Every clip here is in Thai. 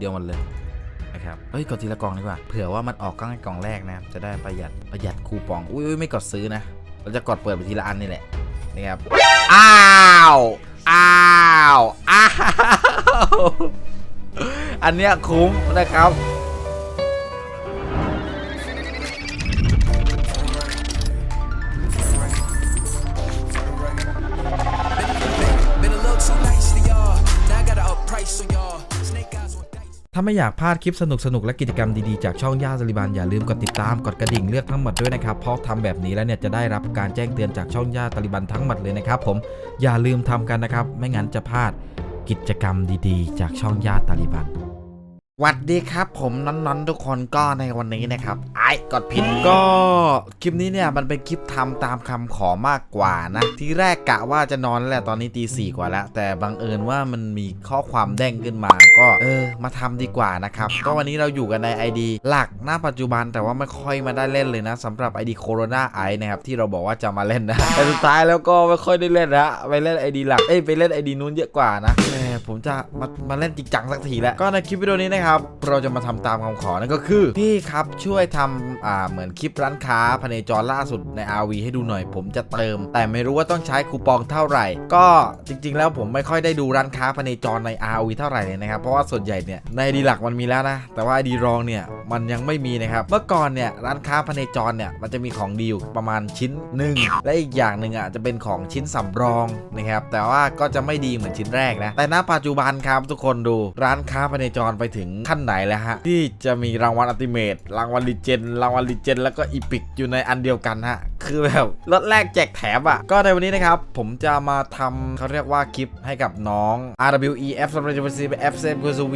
เดียวหมันเลยนะครับเฮ้ยกดทีละกล่องดีกว่า เผื่อว่ามันออกกล้องกล่องแรกนะ จะได้ประหยัดประหยัดคูปอง อุ้ยอุ้ยไม่กดซื้อนะ เราจะกดเปิดไปทีละอันนี่แหละนะครับ อ้าว อ้าว อ้าว อันเนี้ยคุ้มนะครับ ถ้าไม่อยากพลาดคลิปสนุกๆและกิจกรรมดีๆ จากช่องย่าสลิบันอย่าลืมกดติดตามกดกระดิ่งเลือกทั้งหมดด้วยนะครับ เพราะทำแบบนี้แล้วเนี่ยจะได้รับการแจ้งเตือนจากช่องย่าตลิบันทั้งหมดเลยนะครับผมอย่าลืมทำกันนะครับ ไม่งั้นจะพลาดกิจกรรมดีๆ จากช่องย่าตลิบัน หวัดดีครับผมน้อนๆทุกคนก็ในวันนี้นะครับไอ้กดผิดก็คลิปนี้เนี่ยมันเป็นคลิปทำตามคำขอมากกว่านะ ที่แรกกะว่าจะนอนแล้วแหละตอนนี้ตีสี่กว่าแล้ว แต่บังเอิญว่ามันมีข้อความเด้งขึ้นมาก็เออ มาทำดีกว่านะครับ ก็วันนี้เราอยู่กันใน ID หลักหน้าปัจจุบันแต่ว่าไม่ค่อยมาได้เล่นเลยนะสำหรับ ID Corona i นะครับที่เราบอกว่าจะมาเล่นนะแต่สุดท้ายแล้วก็ไม่ค่อยได้เล่นนะไปเล่น ID หลักเอ้ยไปเล่น ID นู้นเยอะกว่านะ ผมจะมามาเล่นจริงจังสักทีแล้ว ก็ในคลิปวิดีโอนี้นะครับ เราจะมาทำตามคำขอนั่นก็คือ พี่ครับช่วยทำอ่าเหมือนคลิปร้านค้าพเนจรล่าสุดใน RV ให้ดูหน่อย ผมจะเติม แต่ไม่รู้ว่าต้องใช้คูปองเท่าไหร่ ก็จริง ๆ แล้วผมไม่ค่อยได้ดูร้านค้าพเนจรใน RV เท่าไหร่เลยนะครับ เพราะว่าส่วนใหญ่เนี่ยในดีหลักมันมีแล้วนะ แต่ว่าดีรองเนี่ยมันยังไม่มีนะครับ เมื่อก่อนเนี่ยร้านค้าพเนจรเนี่ยมันจะมีของดีอยู่ประมาณชิ้นหนึ่งและอีกอย่างหนึ่งอะจะเป็นของชิ้นสำรองนะครับแต่ว่าก็จะไม่ดีเหมือนชิ้นแรกนะแต่ณปัจจุบันครับทุกคนดูร้านค้าพเนจรไปถึงขั้นไหนแล้วฮะ ที่จะมีรางวัลอัลติเมทรางวัลลีเจนรางวัลลีเจนแล้วก็อีพิกอยู่ในอันเดียวกันฮะ คือแบบรถแรกแจกแถมอะ ก็ในวันนี้นะครับ ผมจะมาทำเขาเรียกว่าคลิปให้กับน้อง RWEF สำหรับจะเป็น F เซฟ v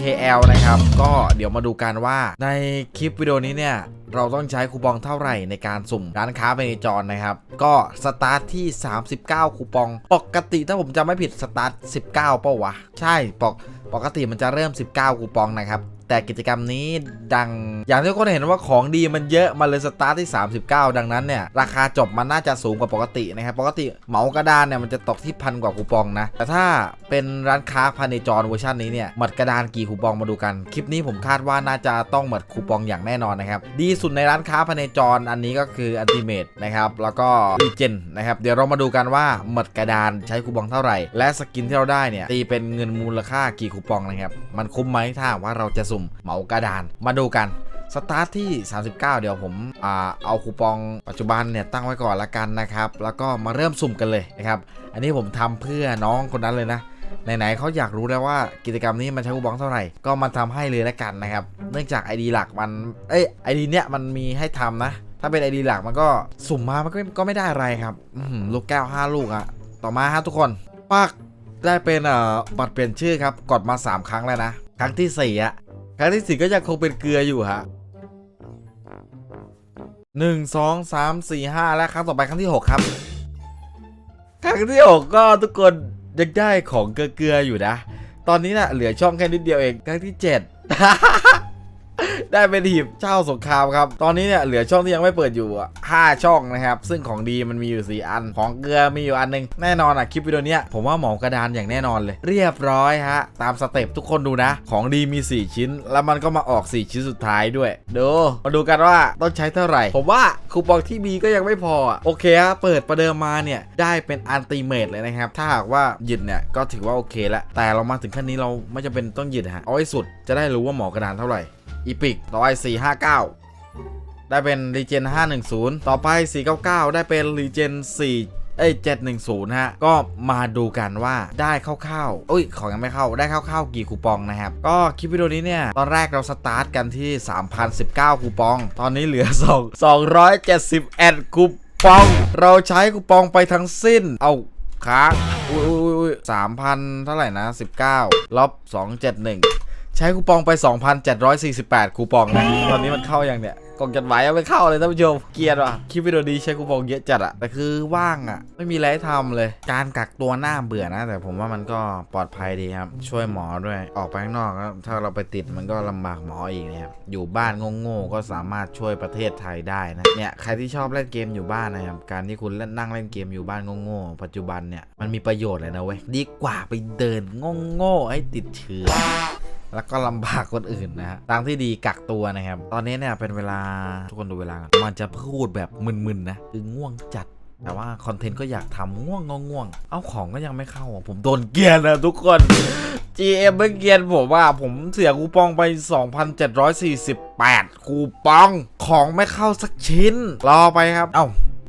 KL นะครับ ก็เดี๋ยวมาดูกันว่าในคลิปวิดีโอนี้เนี่ยเราต้องใช้คูปองเท่าไหร่ในการสุ่มร้านค้าไปในจรนะครับ ก็สตาร์ทที่ 39 คูปอง ปกติถ้าผมจำไม่ผิดสตาร์ท19เป้าวะ ใช่ปกปกติมันจะเริ่ม 19 คูปองนะครับ แต่กิจกรรมนี้ดัง อย่างที่ทุกคนเห็นว่าของดีมันเยอะมาเลยสตาร์ทที่ 39 ดังนั้นเนี่ย ราคาจบมันน่าจะสูงกว่าปกตินะครับ ปกติเหมากระดานเนี่ยมันจะตกที่พันกว่าคูปองนะ แต่ถ้าเป็นร้านค้าพาเนจรเวอร์ชันนี้เนี่ยหมดกระดานกี่คูปองมาดูกัน คลิปนี้ผมคาดว่าน่าจะต้องหมดคูปองอย่างแน่นอนนะครับ ดีสุดในร้านค้าพาเนจรอันนี้ก็คืออันติเมตนะครับ แล้วก็รีเจนนะครับ เดี๋ยวเรามาดูกันว่าหมดกระดานใช้คูปองเท่าไหร่ และสกินที่เราได้เนี่ยตีเป็นเงินมูลค่ากี่คูปองนะครับ มันคุ้มไหมถ้าว่าเราจะสมเหมากระดาน มาดูกันสตาร์ทที่ 39 เดี๋ยวผมอเอาคูปองปัจจุบันเนี่ยตั้งไว้ก่อนละกันนะครับ แล้วก็มาเริ่มสุ่มกันเลยนะครับ อันนี้ผมทำเพื่อน้องคนนั้นเลยนะ ไหนๆเขาอยากรู้แล้วว่ากิจกรรมนี้มันใช้คูปองเท่าไหร่ ก็มาทำให้เลยละกันนะครับ เนื่องจาก ID หลักมัน เอ้ย ID เนี้ยมันมีให้ทำนะ ถ้าเป็น ID หลักมันก็สุ่มมา มันก็ก็ไม่ได้อะไรครับลูกแก้ว 5 ลูกอะต่อมาฮะทุกคนปักได้เป็นเอ่อบัตรเปลี่ยนชื่อครับ กดมา 3 ครั้งแล้วนะ ครั้งที่สี่อะ ครั้งที่สี่ก็ยังคงเป็นเกลืออยู่ฮะหนึ่งสองสามสี่ห้าและครั้งต่อไปครั้งที่หกครับ ครั้งที่หกก็ทุกคนยังได้ของเกลือๆอยู่นะ ตอนนี้นะ่ะเหลือช่องแค่นิดเดียวเองครั้งที่เจ็ด ได้เป็นหีบเจ้าสงครามครับ ตอนนี้เนี่ยเหลือช่องที่ยังไม่เปิดอยู่ห้าช่องนะครับ ซึ่งของดีมันมีอยู่ 4 อัน ของเกลือมีอยู่อันหนึง แน่นอนอะคลิปวิดีโอเนี้ยผมว่าหมอกระดานอย่างแน่นอนเลย เรียบร้อยฮะ ตามสเต็ปทุกคนดูนะ ของดีมี 4 ชิ้น แล้วมันก็มาออก 4 ชิ้นสุดท้ายด้วย ดูมาดูกันว่าต้องใช้เท่าไหร่ ผมว่าคูปองที่มีก็ยังไม่พอ โอเคฮะเปิดประเดิมมาเนี่ยได้เป็นอันติเมตเลยนะครับ ถ้าหากว่าหยิดเนี่ยก็ถือว่าโอเคแล้วแต่เรามาถึงขั้นนี้เราไม่จำเป็นต้องหยิดฮะเอาให้สุดจะได้รู้ว่าหมอกระดานเท่าไหร่ อีพิกต่อไป459 ได้เป็นรีเจน510 ต่อไป 499 ได้เป็นรีเจน4เอ้ย710 ฮะ ก็มาดูกันว่าได้คร่าวๆอุ้ย ของยังไม่เข้า ได้คร่าวๆ กี่คูปองนะครับ ก็คลิปวิดีโอนี้เนี่ย ตอนแรกเราสตาร์ทกันที่ 3,019 คูปอง ตอนนี้เหลือ 2 271 คูปอง เราใช้คูปองไปทั้งสิ้น เอาค้าง อุ้ยอุ้ยอุ้ยสามพันเท่าไหร่นะ 19ลบ271 ใช้คูปองไป 2,748 คูปองนะ ตอนนี้มันเข้ายังเนี่ยกล่องจดหมายยังไม่เข้าเลยท่านผู้ชม เกียดว่ะ คลิปวิดีโอดีใช้คูปองเยอะจัดอะแต่คือว่างอะไม่มีอะไรทำเลย การกักตัวหน้าเบื่อนะ แต่ผมว่ามันก็ปลอดภัยดีครับ ช่วยหมอด้วย ออกไปข้างนอก ถ้าเราไปติดมันก็ลำบากหมออีกนะครับ อยู่บ้านโง่ๆก็สามารถช่วยประเทศไทยได้นะ เนี่ยใครที่ชอบเล่นเกมอยู่บ้านนะครับ การที่คุณเล่นนั่งเล่นเกมอยู่บ้านโง่ๆปัจจุบันเนี่ยมันมีประโยชน์เลยนะเว้ย ดีกว่าไปเดินโง่ๆให้ติดเชื้อเอ แล้วก็ลำบากคนอื่นนะฮะทางที่ดีกักตัวนะครับ ตอนนี้เนี่ยเป็นเวลาทุกคนดูเวลากันมันจะพูดแบบมึนๆนะคือง่วงจัดแต่ว่าคอนเทนต์ก็อยากทำง่วงงง่วง เอาของก็ยังไม่เข้า ผมโดนเกลียนนะทุกคน GM ไม่เกลียนผมว่าผมเสียคูปองไป 2,748 คูปองของไม่เข้าสักชิ้น รอไปครับ เอ้า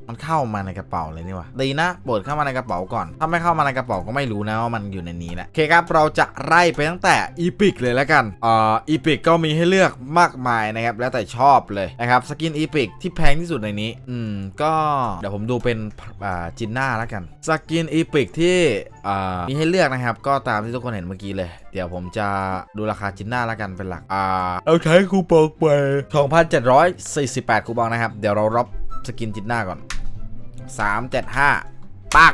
มันเข้ามาในกระเป๋าเลยนี่วะดีนะเปิดเข้ามาในกระเป๋าก่อน ถ้าไม่เข้ามาในกระเป๋าก็ไม่รู้นะว่ามันอยู่ในนี้แหละโอเคครับเราจะไล่ไปตั้งแต่อีพิกเลยแล้วกันเอ่ออีพิกก็มีให้เลือกมากมายนะครับแล้วแต่ชอบเลยนะครับสกินอีพิกที่แพงที่สุดในนี้ อืมก็เดี๋ยวผมดูเป็นอ่าจินน่าแล้วกันสกินอีพิกที่อ่ามีให้เลือกนะครับ ก็ตามที่ทุกคนเห็นเมื่อกี้เลย เดี๋ยวผมจะดูราคาจินน่าแล้วกันเป็นหลักอ่าเอาใช้คูปองไป2,748คูปองนะครับ เดี๋ยวเรารับสกินจินน่าก่อน 375 ปัก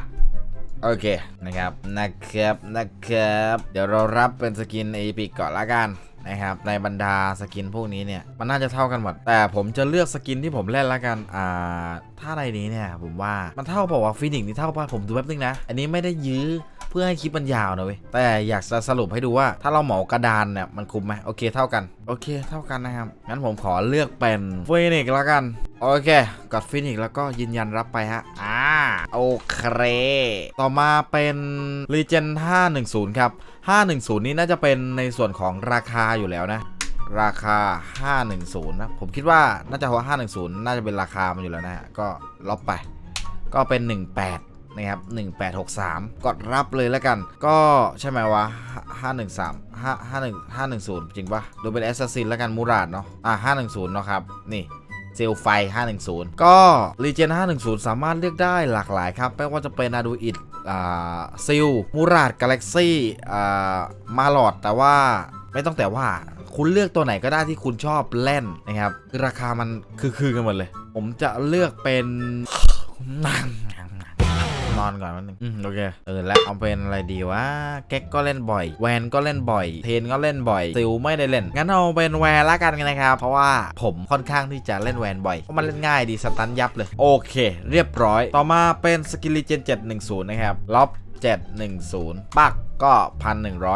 โอเคนะครับนะครับนะครับ เดี๋ยวเรารับเป็นสกินเอพิกก่อนละกัน นะครับ ในบรรดาสกินพวกนี้เนี่ย มันน่าจะเท่ากันหมด แต่ผมจะเลือกสกินที่ผมเล่นละกัน อ่า ถ้าในนี้เนี่ย ผมว่า มันเท่าเปล่าวะฟินิกนี่เท่าป่ะ ผมดูแป๊บนึงนะ อันนี้ไม่ได้ยื้อเพื่อให้คลิปมันยาวนะเว้ย แต่อยากจะสรุปให้ดูว่าถ้าเราเหมากระดานเนี่ยมันคุ้มไหมโอเคเท่ากัน โอเคเท่ากันนะครับ งั้นผมขอเลือกเป็นฟินิกแล้วกัน โอเค กดฟินิกแล้วก็ยืนยันรับไปฮะ อ่า โอเค ต่อมาเป็น Legend 510 ครับ 510 นี่น่าจะเป็นในส่วนของราคาอยู่แล้วนะ ราคา 510 นะ ผมคิดว่าน่าจะว่า510 น่าจะเป็นราคามันอยู่แล้วนะฮะ ก็ลบไป ก็เป็น 18 นะครับ 1863 กดรับเลยแล้วกัน ก็ใช่ไหมวะ 513 5 51 510 จริงปะดูเป็นแอสซัสซินแล้วกันมูราดเนาะ อะ 510 เนาะครับ นี่เซลไฟ 510 ก็ Regen 510 สามารถเลือกได้หลากหลายครับ ไม่ว่าจะเป็นอาดูอิดซิล มูราดกาแล็กซี่มาลอด แต่ว่า ไม่ต้องแต่ว่าคุณเลือกตัวไหนก็ได้ที่คุณชอบเล่นนะครับ ราคามันคือคือกันหมดเลย ผมจะเลือกเป็นนอนก่อนวันนึงโอเค เออ แล้วเอาเป็นอะไรดีวะ แก๊กก็เล่นบ่อย แวนก็เล่นบ่อย เทนก็เล่นบ่อย ซิลไม่ได้เล่น งั้นเอาเป็นแวนละกันนะครับ เพราะว่าผมค่อนข้างที่จะเล่นแวนบ่อย เพราะมันเล่นง่ายดี สตันยับเลย โอเค เรียบร้อย ต่อมาเป็นสกิล l เจน710 นะครับ ล็อบ710 ปัก ก็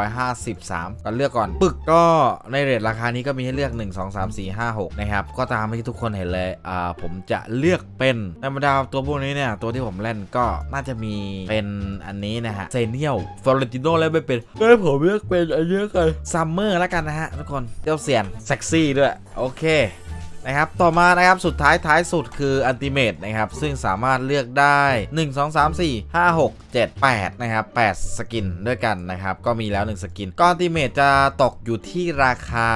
1,153 ก็เลือกก่อน ปึกก็ในเรทราคานี้ก็มีให้เลือก 1 2 3 4 5 6 นะครับ ก็ตามที่ทุกคนเห็นเลย อ่า ผมจะเลือกเป็นในบรรดาตัวพวกนี้เนี่ย ตัวที่ผมเล่นก็น่าจะมีเป็นอันนี้นะฮะ เซเนียลฟลอเรนติโนเล่นไม่เป็นก็ให้ผมเลือกเป็นอันนี้กันซัมเมอร์แล้วกันนะฮะทุกคนเจ้าเสียนเซ็กซี่ด้วย โอเค นะครับ ต่อมานะครับสุดท้ายท้ายสุดคืออันติเมตนะครับ ซึ่งสามารถเลือกได้ 1 2 3 4 5 6 7 8 นะครับ 8 สกินด้วยกันนะครับ ก็มีแล้ว 1 สกิน ก็อันติเมตจะตกอยู่ที่ราคา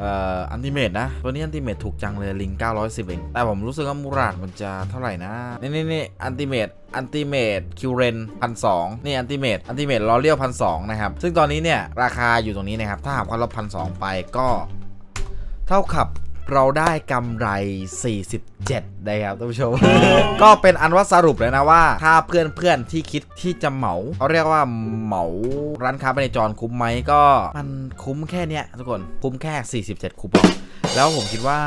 เอ่ออันติเมตนะ ตัวนี้อันติเมตถูกจังเลยลิง 910 เอง แต่ผมรู้สึกว่ามูราดมันจะเท่าไหร่นะ นี่นี่นี่อันติเมตอันติเมตคิวเรนพันสองนี่อันติเมตอันติเมตลอเรียลพันสองนะครับ ซึ่งตอนนี้เนี่ย ราคาอยู่ตรงนี้นะครับ ถ้าหากว่าลบพันสองไปก็ เท่ากับ เราได้กำไร 47 นะครับท่านผู้ชม ก็เป็นอันว่าสรุปเลยนะว่า ถ้าเพื่อนๆที่คิดที่จะเหมาเขาเรียกว่าเหมาร้านค้าไปในจรคุ้มไหมก็ มันคุ้มแค่เนี้ยทุกคนคุ้มแค่ 47 คูปอง แล้วผมคิดว่า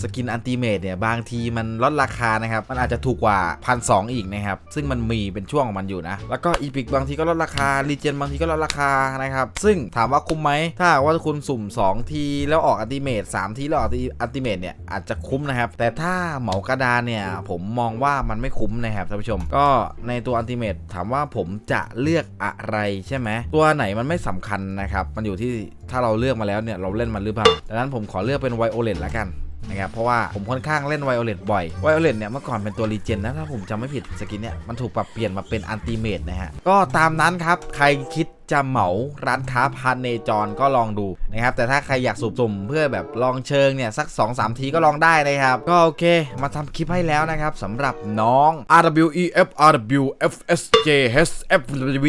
สกินอันติเมตเนี่ย บางทีมันลดราคานะครับ มันอาจจะถูกกว่าพันสอีกนะครับ ซึ่งมันมีเป็นช่วงของมันอยู่นะ แล้วก็อีพิกบางทีก็ลดราคารีเจนบางทีก็ลดราคานะครับ ซึ่งถามว่าคุ้มไหม ถ้าว่าคุณสุ่ม 2 ทีแล้วออกอันติเมต3ทีแล้วออกอันติเมตเนี่ยอาจจะคุ้มนะครับ แต่ถ้าเหมากระดานเนี่ยผมมองว่ามันไม่คุ้มนะครับท่านผู้ชม ก็ในตัวอันติเมตถามว่าผมจะเลือกอะไรใช่ไหมตัวไหนมันไม่สำคัญนะครับ มันอยู่ที่ ถ้าเราเลือกมาแล้วเนี่ยเราเล่นมันหรือเปล่าดังนั้นผมขอเลือกเป็นไวโอเลตละกันนะครับเพราะว่าผมค่อนข้างเล่นไวโอเลตบ่อยไวโอเลตเนี่ยเมื่อก่อนเป็นตัวรีเจนนะถ้าผมจำไม่ผิดสกินเนี่ยมันถูกปรับเปลี่ยนมาเป็นอันติเมตนะฮะก็ตามนั้นครับใครคิด จะเหมาร้านค้าพาเนจรก็ลองดูนะครับ แต่ถ้าใครอยากสูบสุ่มเพื่อแบบลองเชิงเนี่ย สัก 2-3 ทีก็ลองได้นะครับ ก็โอเค มาทำคลิปให้แล้วนะครับสำหรับน้อง RWEF RWFSJ HFW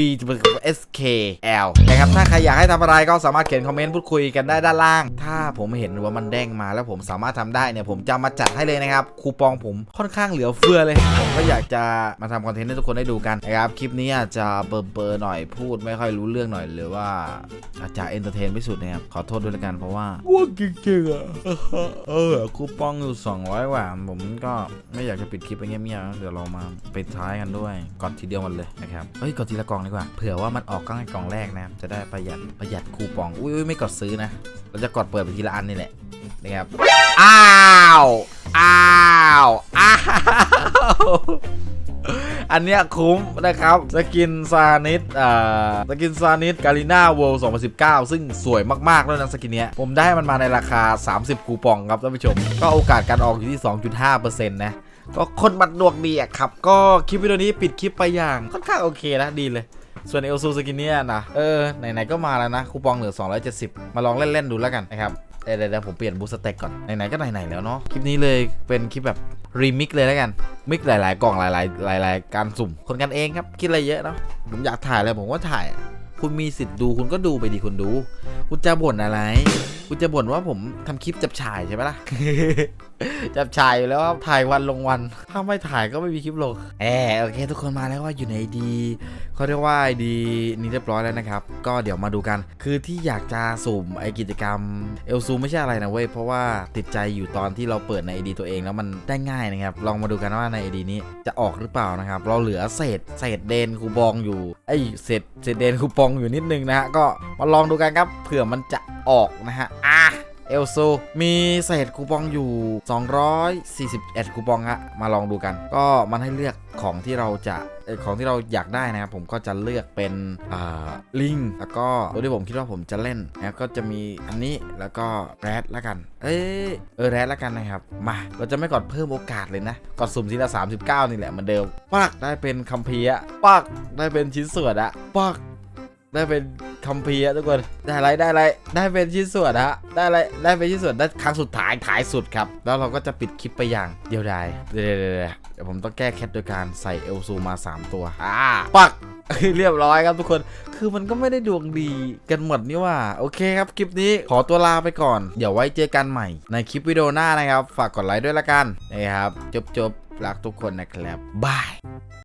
SKL นะครับถ้าใครอยากให้ทำอะไรก็สามารถเขียนคอมเมนต์พูดคุยกันได้ด้านล่าง ถ้าผมเห็นว่ามันเด้งมาแล้วผมสามารถทำได้เนี่ย ผมจะมาจัดให้เลยนะครับคูปองผมค่อนข้างเหลือเฟือเลยผมก็อยากจะมาทำคอนเทนต์ให้ทุกคนได้ดูกันนะครับคลิปนี้อาจจะเบอร์เบอร์หน่อยพูดไม่ค่อยรู้เรื่องหน่อยหรือว่าอาจจะเอนเตอร์เทนไม่สุดนะครับขอโทษด้วยละกันเพราะว่าว่าจริงๆอะเออคูปองอยู่ 200กว่าผมก็ไม่อยากจะปิดคลิปไปเงียบๆนะเดี๋ยวเรามาปิดท้ายกันด้วยก่อนทีเดียวหมันเลยนะครับเฮ้ยกดทีละกล่องดีกว่าเผื่อว่ามันออกกล้องกล่องแรกนะครับจะได้ประหยัดประหยัดคูปองอุ้ยอุ๊ยไม่กดซื้อนะเราจะกดเปิดไปทีละอันนี่แหละนะครับอ้าวอ้าวอ้าว อันเนี้ยคุ้มนะครับสกินซานิสอ่าสกินซานิสกาลิน่าเวิลด์2019 ซึ่งสวยมากๆด้วยนะสกินเนี้ยผมได้มันมาในราคา 30 คูปองครับท่านผู้ชม ก็โอกาสการออกอยู่ที่ 2.5%นะก็คนบัดดวงดีอะครับ ก็คลิปวิดีโอนี้ปิดคลิปไปอย่างค่อนข้างโอเคนะดีเลยส่วนเอลซูสกินเนี้ยนะเออไหนๆก็มาแล้วนะคูปองเหลือ 270 มาลองเล่น ๆ ดูแล้วกันนะครับเดี๋ยวผมเปลี่ยนบูสเต็กก่อน ไหน ๆ ก็ไหน ๆ แล้วเนาะคลิปนี้เลยเป็นคลิปแบบ รีมิกเลยแล้วกัน มิกหลาย ๆ กล่องหลาย ๆ หลาย ๆ การสุ่ม คนกันเองครับ คิดอะไรเยอะเนาะ ผมอยากถ่ายอะไรผมก็ถ่าย คุณมีสิทธิ์ดูคุณก็ดูไปดีคุณดู คุณจะบ่นอะไร คุณจะบ่นว่าผมทำคลิปจับฉายใช่ไหมล่ะ จับฉายอยู่แล้วครับถ่ายวันลงวัน ถ้าไม่ถ่ายก็ไม่มีคลิปลงแอบโอเค ทุกคนมาแล้วว่าอยู่ในดีเขาเรียกว่าดีนี่เรียบร้อยแล้วนะครับ ก็เดี๋ยวมาดูกัน คือที่อยากจะสุ่มไอกิจกรรมเอลซูไม่ใช่อะไรนะเว้ย เพราะว่าติดใจอยู่ตอนที่เราเปิดในไอดีตัวเองแล้วมันได้ง่ายนะครับ ลองมาดูกันว่าในไอดีนี้จะออกหรือเปล่านะครับ เราเหลือเศษเศษเดนคูปองอยู่ไอยเศษเศษเดนคูปองอยู่นิดนึงนะฮะ ก็มาลองดูกันครับ เผื่อมันจะ ออกนะฮะ อะเอลซูมีเศษคูปองอยู่ 241 คูปองฮะ มาลองดูกัน ก็มันให้เลือกของที่เราจะของที่เราอยากได้นะครับผมก็จะเลือกเป็นลิงแล้วก็ตัวที่ผมคิดว่าผมจะเล่นนะก็จะมีอันนี้แล้วก็แรดแล้วกัน เอ้ยเออแรดแล้วกันนะครับ มาเราจะไม่กดเพิ่มโอกาสเลยนะกดสุ่มทีละ39 นี่แหละเหมือนเดิมปักได้เป็นคัมภีร์อะปักได้เป็นชิ้นส่วนอะปัก ได้เป็นคัมภีร์ทุกคนได้อะไรได้อะไรได้เป็นชิ้นส่วนฮะได้อะไรได้เป็นชิ้นส่วนได้ครั้งสุดท้ายท้ายสุดครับ แล้วเราก็จะปิดคลิปไปอย่างเดียวดายเดี๋ยวเดี๋ยวเดี๋ยวเดี๋ยวผมต้องแก้แคทโดยการใส่เอลซูมา 3 ตัวอ่าปักเรียบร้อยครับทุกคน คือมันก็ไม่ได้ดวงดีกันหมดนี่ว่า โอเคครับคลิปนี้ขอตัวลาไปก่อน เดี๋ยวไว้เจอกันใหม่ ในคลิปวิดีโอหน้านะครับ ฝากกดไลค์ด้วยละกันนะครับจบจบรักทุกคนนะครับบาย